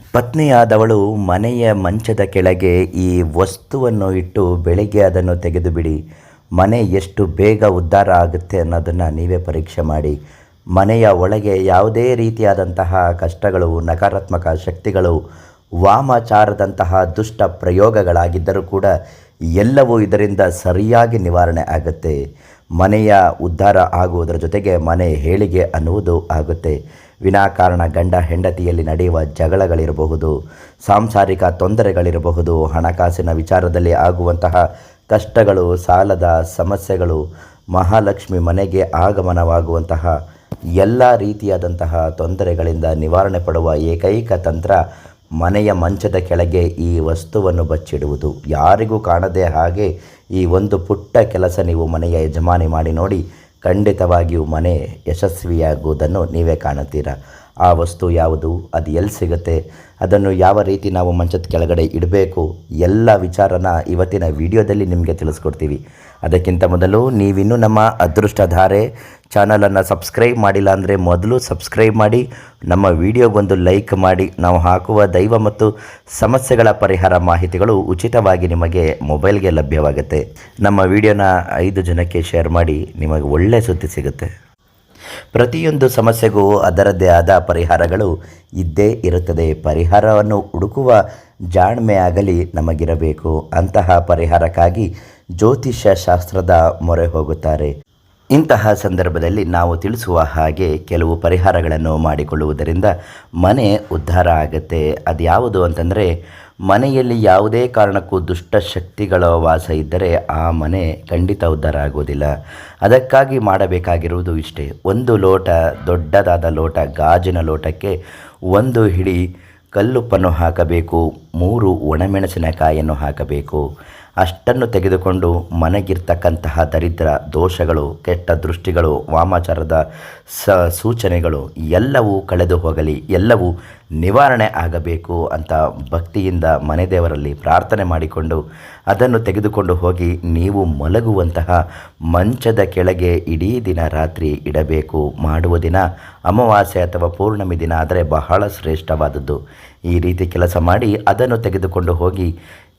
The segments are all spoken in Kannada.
ಪತ್ನಿಯಾದವಳು ಮನೆಯ ಮಂಚದ ಕೆಳಗೆ ಈ ವಸ್ತುವನ್ನು ಇಟ್ಟು ಬೆಳಿಗ್ಗೆ ಅದನ್ನು ತೆಗೆದು ಬಿಡಿ ಮನೆ ಎಷ್ಟು ಬೇಗ ಉದ್ಧಾರ ಆಗುತ್ತೆ ಅನ್ನೋದನ್ನು ನೀವೇ ಪರೀಕ್ಷೆ ಮಾಡಿ. ಮನೆಯ ಒಳಗೆ ಯಾವುದೇ ರೀತಿಯಾದಂತಹ ಕಷ್ಟಗಳು, ನಕಾರಾತ್ಮಕ ಶಕ್ತಿಗಳು, ವಾಮಾಚಾರದಂತಹ ದುಷ್ಟ ಪ್ರಯೋಗಗಳಾಗಿದ್ದರೂ ಕೂಡ ಎಲ್ಲವೂ ಇದರಿಂದ ಸರಿಯಾಗಿ ನಿವಾರಣೆ ಆಗುತ್ತೆ. ಮನೆಯ ಉದ್ಧಾರ ಆಗುವುದರ ಜೊತೆಗೆ ಮನೆ ಹೇಳಿಗೆ ಅನ್ನುವುದು ಆಗುತ್ತೆ. ವಿನಾಕಾರಣ ಗಂಡ ಹೆಂಡತಿಯಲ್ಲಿ ನಡೆಯುವ ಜಗಳಗಳಿರಬಹುದು, ಸಾಂಸಾರಿಕ ತೊಂದರೆಗಳಿರಬಹುದು, ಹಣಕಾಸಿನ ವಿಚಾರದಲ್ಲಿ ಆಗುವಂತಹ ಕಷ್ಟಗಳು, ಸಾಲದ ಸಮಸ್ಯೆಗಳು, ಮಹಾಲಕ್ಷ್ಮಿ ಮನೆಗೆ ಆಗಮನವಾಗುವಂತಹ ಎಲ್ಲ ರೀತಿಯಾದಂತಹ ತೊಂದರೆಗಳಿಂದ ನಿವಾರಣೆ ಪಡುವ ಏಕೈಕ ತಂತ್ರ ಮನೆಯ ಮಂಚದ ಕೆಳಗೆ ಈ ವಸ್ತುವನ್ನು ಬಚ್ಚಿಡುವುದು. ಯಾರಿಗೂ ಕಾಣದೇ ಹಾಗೆ ಈ ಒಂದು ಪುಟ್ಟ ಕೆಲಸ ನೀವು ಮನೆಯ ಯಜಮಾನಿ ಮಾಡಿ ನೋಡಿ ಖಂಡಿತವಾಗಿಯೂ ಮನೆ ಯಶಸ್ವಿಯಾಗುವುದನ್ನು ನೀವೇ ಕಾಣುತ್ತೀರಾ? ಆ ವಸ್ತು ಯಾವುದು? ಅದು ಎಲ್ಲಿ ಸಿಗುತ್ತೆ? ಅದನ್ನು ಯಾವ ರೀತಿ ನಾವು ಮಂಚದ ಕೆಳಗಡೆ ಇಡಬೇಕು? ಎಲ್ಲ ವಿಚಾರನ ಇವತ್ತಿನ ವಿಡಿಯೋದಲ್ಲಿ ನಿಮಗೆ ತಿಳಿಸ್ಕೊಡ್ತೀವಿ. ಅದಕ್ಕಿಂತ ಮೊದಲು ನೀವಿನ್ನೂ ನಮ್ಮ ಅದೃಷ್ಟಧಾರೆ ಚಾನಲನ್ನು ಸಬ್ಸ್ಕ್ರೈಬ್ ಮಾಡಿಲ್ಲ ಅಂದರೆ ಮೊದಲು ಸಬ್ಸ್ಕ್ರೈಬ್ ಮಾಡಿ, ನಮ್ಮ ವಿಡಿಯೋಗೊಂದು ಲೈಕ್ ಮಾಡಿ, ನಾವು ಹಾಕುವ ದೈವ ಮತ್ತು ಸಮಸ್ಯೆಗಳ ಪರಿಹಾರ ಮಾಹಿತಿಗಳು ಉಚಿತವಾಗಿ ನಿಮಗೆ ಮೊಬೈಲ್ಗೆ ಲಭ್ಯವಾಗುತ್ತೆ. ನಮ್ಮ ವಿಡಿಯೋನ ಐದು ಜನಕ್ಕೆ ಶೇರ್ ಮಾಡಿ, ನಿಮಗೆ ಒಳ್ಳೆಯ ಸುದ್ದಿ ಸಿಗುತ್ತೆ. ಪ್ರತಿಯೊಂದು ಸಮಸ್ಯೆಗೂ ಅದರದ್ದೇ ಆದ ಪರಿಹಾರಗಳು ಇದ್ದೇ ಇರುತ್ತದೆ. ಪರಿಹಾರವನ್ನು ಹುಡುಕುವ ಜಾಣ್ಮೆ ಆಗಲಿ ನಮಗಿರಬೇಕು. ಅಂತಹ ಪರಿಹಾರಕ್ಕಾಗಿ ಜ್ಯೋತಿಷ್ಯ ಶಾಸ್ತ್ರದ ಮೊರೆ ಹೋಗುತ್ತಾರೆ. ಇಂತಹ ಸಂದರ್ಭದಲ್ಲಿ ನಾವು ತಿಳಿಸುವ ಹಾಗೆ ಕೆಲವು ಪರಿಹಾರಗಳನ್ನು ಮಾಡಿಕೊಳ್ಳುವುದರಿಂದ ಮನೆ ಉದ್ಧಾರ ಆಗುತ್ತೆ. ಅದು ಯಾವುದು ಅಂತಂದರೆ ಮನೆಯಲ್ಲಿ ಯಾವುದೇ ಕಾರಣಕ್ಕೂ ದುಷ್ಟ ಶಕ್ತಿಗಳ ವಾಸ ಇದ್ದರೆ ಆ ಮನೆ ಖಂಡಿತ ಉದ್ಧಾರ ಆಗುವುದಿಲ್ಲ ಅದಕ್ಕಾಗಿ ಮಾಡಬೇಕಾಗಿರುವುದು ಇಷ್ಟೇ. ಒಂದು ಲೋಟ, ದೊಡ್ಡದಾದ ಲೋಟ, ಗಾಜಿನ ಲೋಟಕ್ಕೆ ಒಂದು ಹಿಡಿ ಕಲ್ಲುಪ್ಪನ್ನು ಹಾಕಬೇಕು, ಮೂರು ಒಣಮೆಣಸಿನಕಾಯಿಯನ್ನು ಹಾಕಬೇಕು. ಅಷ್ಟನ್ನು ತೆಗೆದುಕೊಂಡು ಮನೆಗಿರ್ತಕ್ಕಂತಹ ದರಿದ್ರ ದೋಷಗಳು, ಕೆಟ್ಟ ದೃಷ್ಟಿಗಳು, ವಾಮಾಚಾರದ ಸ ಸೂಚನೆಗಳು ಎಲ್ಲವೂ ಕಳೆದು ಹೋಗಲಿ, ಎಲ್ಲವೂ ನಿವಾರಣೆ ಆಗಬೇಕು ಅಂತ ಭಕ್ತಿಯಿಂದ ಮನೆ ದೇವರಲ್ಲಿ ಪ್ರಾರ್ಥನೆ ಮಾಡಿಕೊಂಡು ಅದನ್ನು ತೆಗೆದುಕೊಂಡು ಹೋಗಿ ನೀವು ಮಲಗುವಂತಹ ಮಂಚದ ಕೆಳಗೆ ಇಡೀ ದಿನ ರಾತ್ರಿ ಇಡಬೇಕು. ಮಾಡುವ ದಿನ ಅಮಾವಾಸ್ಯೆ ಅಥವಾ ಪೂರ್ಣಮಿ ದಿನ ಆದರೆ ಬಹಳ ಶ್ರೇಷ್ಠವಾದದ್ದು. ಈ ರೀತಿ ಕೆಲಸ ಮಾಡಿ ಅದನ್ನು ತೆಗೆದುಕೊಂಡು ಹೋಗಿ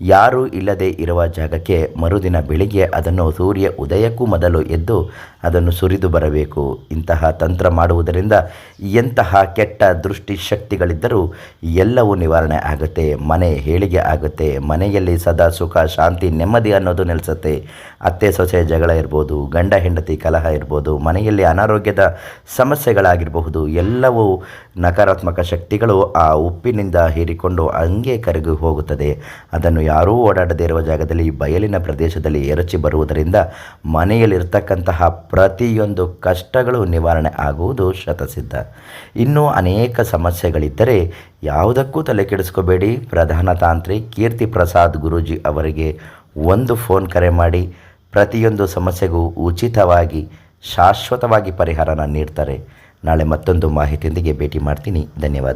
ಯಾರೂ ಇಲ್ಲದೆ ಇರುವ ಜಾಗಕ್ಕೆ ಮರುದಿನ ಬೆಳಿಗ್ಗೆ ಅದನ್ನು ಸೂರ್ಯ ಉದಯಕ್ಕೂ ಮೊದಲು ಎದ್ದು ಅದನ್ನು ಸುರಿದು ಬರಬೇಕು. ಇಂತಹ ತಂತ್ರ ಮಾಡುವುದರಿಂದ ಎಂತಹ ಕೆಟ್ಟ ದೃಷ್ಟಿ ಶಕ್ತಿಗಳಿದ್ದರೂ ಎಲ್ಲವೂ ನಿವಾರಣೆ ಆಗುತ್ತೆ, ಮನೆ ಹೇಳಿಗೆ ಆಗುತ್ತೆ, ಮನೆಯಲ್ಲಿ ಸದಾ ಸುಖ, ಶಾಂತಿ, ನೆಮ್ಮದಿ ಅನ್ನೋದು ನೆಲೆಸುತ್ತೆ. ಅತ್ತೆ, ಸೊಸೆ ಜಗಳ ಇರ್ಬೋದು, ಗಂಡ, ಹೆಂಡತಿ ಕಲಹ ಇರ್ಬೋದು, ಮನೆಯಲ್ಲಿ ಅನಾರೋಗ್ಯದ ಸಮಸ್ಯೆಗಳಾಗಿರಬಹುದು, ಎಲ್ಲವೂ ನಕಾರಾತ್ಮಕ ಶಕ್ತಿಗಳು ಆ ಉಪ್ಪಿನಿಂದ ಹೀರಿಕೊಂಡು ಹಂಗೆ ಕರಗಿ ಹೋಗುತ್ತದೆ. ಅದನ್ನು ಯಾರೂ ಓಡಾಡದೇ ಇರುವ ಜಾಗದಲ್ಲಿ ಬಯಲಿನ ಪ್ರದೇಶದಲ್ಲಿ ಎರಚಿ ಬರುವುದರಿಂದ ಮನೆಯಲ್ಲಿರ್ತಕ್ಕಂತಹ ಪ್ರತಿಯೊಂದು ಕಷ್ಟಗಳು ನಿವಾರಣೆ ಆಗುವುದು ಶತಸಿದ್ಧ. ಇನ್ನೂ ಅನೇಕ ಸಮಸ್ಯೆಗಳಿದ್ದರೆ ಯಾವುದಕ್ಕೂ ತಲೆ ಕೆಡಿಸ್ಕೋಬೇಡಿ ಪ್ರಧಾನ ತಾಂತ್ರಿ ಕೀರ್ತಿ ಪ್ರಸಾದ್ ಗುರೂಜಿ ಅವರಿಗೆ ಒಂದು ಫೋನ್ ಕರೆ ಮಾಡಿ, ಪ್ರತಿಯೊಂದು ಸಮಸ್ಯೆಗೂ ಉಚಿತವಾಗಿ, ಶಾಶ್ವತವಾಗಿ ಪರಿಹಾರನ ನೀಡ್ತಾರೆ. ನಾಳೆ ಮತ್ತೊಂದು ಮಾಹಿತಿಯೊಂದಿಗೆ ಭೇಟಿ ಮಾಡ್ತೀನಿ. ಧನ್ಯವಾದ.